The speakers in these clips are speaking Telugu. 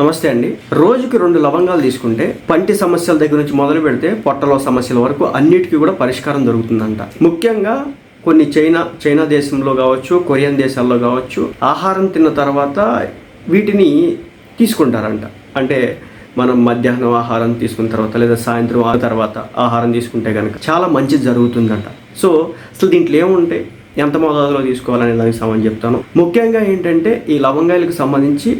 నమస్తే అండి. రోజుకి రెండు లవంగాలు తీసుకుంటే పంటి సమస్యల దగ్గర నుంచి మొదలు పెడితే పొట్టలో సమస్యల వరకు అన్నిటికీ కూడా పరిష్కారం దొరుకుతుందంట. ముఖ్యంగా కొన్ని చైనా చైనా దేశంలో కావచ్చు కొరియన్ దేశాల్లో కావచ్చు ఆహారం తిన్న తర్వాత వీటిని తీసుకుంటారంట. అంటే మనం మధ్యాహ్నం ఆహారం తీసుకున్న తర్వాత లేదా సాయంత్రం ఆ తర్వాత ఆహారం తీసుకుంటే కనుక చాలా మంచిది జరుగుతుందంట. సో అసలు దీంట్లో ఏముంటాయి? ఎంత మోతాదులో తీసుకోవాలనే దానికి సంబంధించి చెప్తాను. ముఖ్యంగా ఏంటంటే ఈ లవంగాయలకు సంబంధించి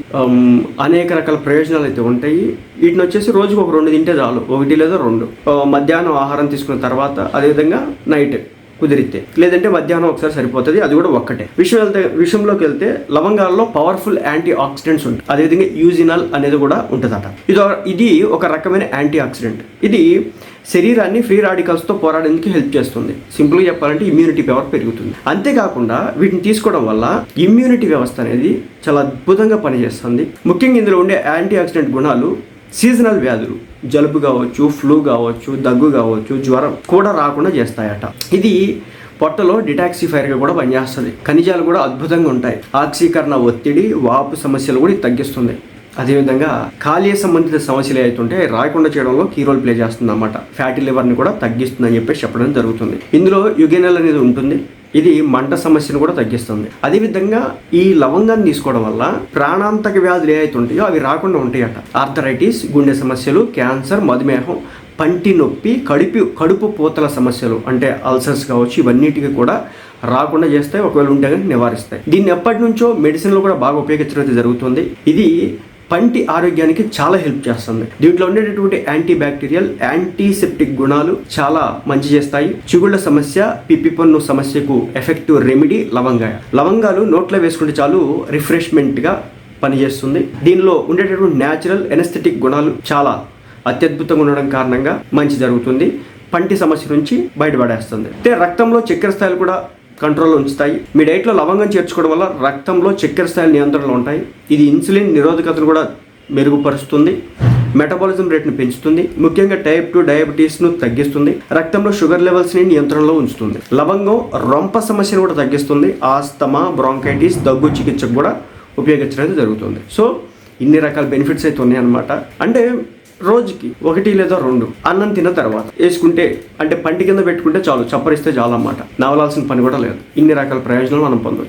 అనేక రకాల ప్రయోజనాలు అయితే ఉంటాయి. వీటిని వచ్చేసి రోజుకు ఒక రెండు తింటే చాలు. ఒకటి లేదా రెండు. మధ్యాహ్నం ఆహారం తీసుకున్న తర్వాత అదేవిధంగా నైట్ కుదిరితే. లేదంటే మధ్యాహ్నం ఒకసారి సరిపోతుంది అది కూడా ఒక్కటే. విషయం వెళ్తే విషయంలోకి వెళ్తే లవంగాల్లో పవర్ఫుల్ యాంటీ ఆక్సిడెంట్స్ ఉంటాయి. అదేవిధంగా యూజినల్ అనేది కూడా ఉంటుందట. ఇది ఇది ఒక రకమైన యాంటీ ఆక్సిడెంట్ ఇది శరీరాన్ని ఫ్రీ రాడికల్స్తో పోరాడేందుకు హెల్ప్ చేస్తుంది. సింపుల్గా చెప్పాలంటే ఇమ్యూనిటీ పవర్ పెరుగుతుంది. అంతేకాకుండా వీటిని తీసుకోవడం వల్ల ఇమ్యూనిటీ వ్యవస్థ అనేది చాలా అద్భుతంగా పనిచేస్తుంది. ముఖ్యంగా ఇందులో ఉండే యాంటీ ఆక్సిడెంట్ గుణాలు సీజనల్ వ్యాధులు జలుబు కావచ్చు ఫ్లూ కావచ్చు దగ్గు కావచ్చు జ్వరం కూడా రాకుండా చేస్తాయట. ఇది పొట్టలో డిటాక్సిఫైర్గా కూడా పనిచేస్తుంది. ఖనిజాలు కూడా అద్భుతంగా ఉంటాయి. ఆక్సీకరణ ఒత్తిడి వాపు సమస్యలు కూడా తగ్గిస్తుంది. అదేవిధంగా కాలేయ సంబంధిత సమస్యలు అయితే అవి రాకుండా చేయడంలో కీ రోల్ ప్లే చేస్తుంది అనమాట ఫ్యాటీ లివర్ని కూడా తగ్గిస్తుందని చెప్పేసి చెప్పడం జరుగుతుంది. ఇందులో యుగెనల్ అనేది ఉంటుంది. ఇది మంట సమస్యను కూడా తగ్గిస్తుంది. అదేవిధంగా ఈ లవంగాన్ని తీసుకోవడం వల్ల ప్రాణాంతక వ్యాధులు ఏవైతే ఉంటాయో అవి రాకుండా ఉంటాయట. ఆర్థరైటిస్ గుండె సమస్యలు క్యాన్సర్ మధుమేహం పంటి నొప్పి కడుపు కడుపు పూతల సమస్యలు అంటే అల్సర్స్ కావచ్చు ఇవన్నిటికీ కూడా రాకుండా చేస్తాయి. ఒకవేళ ఉంటే కానీ నివారిస్తాయి. దీన్ని ఎప్పటి నుంచో మెడిసిన్లో కూడా బాగా ఉపయోగించడం అయితే జరుగుతుంది. ఇది పంటి ఆరోగ్యానికి చాలా హెల్ప్ చేస్తుంది. దీంట్లో ఉండేటటువంటి యాంటీ బ్యాక్టీరియల్ యాంటీసెప్టిక్ గుణాలు చాలా మంచి చేస్తాయి. చిగుళ్ళ సమస్య పిప్పి పన్ను సమస్యకు ఎఫెక్టివ్ రెమెడీ లవంగాయ. లవంగాలు నోట్లో వేసుకుంటే చాలు రిఫ్రెష్మెంట్గా పనిచేస్తుంది. దీనిలో ఉండేటటువంటి న్యాచురల్ ఎనస్థెటిక్ గుణాలు చాలా అత్యద్భుతంగా ఉండడం కారణంగా మంచి జరుగుతుంది. పంటి సమస్య నుంచి బయటపడేస్తుంది. అయితే రక్తంలో చక్కెర స్థాయిలు కూడా కంట్రోల్లో ఉంచుతాయి. మీ డైట్లో లవంగం చేర్చుకోవడం వల్ల రక్తంలో చక్కెర స్థాయి నియంత్రణలో ఉంటాయి. ఇది ఇన్సులిన్ నిరోధకతను కూడా మెరుగుపరుస్తుంది. మెటబాలిజం రేట్ను పెంచుతుంది. ముఖ్యంగా టైప్ టూ డయాబెటీస్ను తగ్గిస్తుంది. రక్తంలో షుగర్ లెవెల్స్ని నియంత్రణలో ఉంచుతుంది. లవంగం రొంప సమస్యను కూడా తగ్గిస్తుంది. ఆస్తమా బ్రాంకైటిస్ దగ్గు చికిత్సకు కూడా ఉపయోగించడం జరుగుతుంది. సో ఇన్ని రకాల బెనిఫిట్స్ అయితే ఉన్నాయన్నమాట. అంటే రోజుకి ఒకటి లేదా రెండు అన్నం తిన్న తర్వాత వేసుకుంటే అంటే పంటి కింద పెట్టుకుంటే చాలు చప్పరిస్తే చాలు అన్నమాట. నవలాల్సిన పని కూడా లేదు. ఇన్ని రకాల ప్రయోజనాలు మనం పొందవచ్చు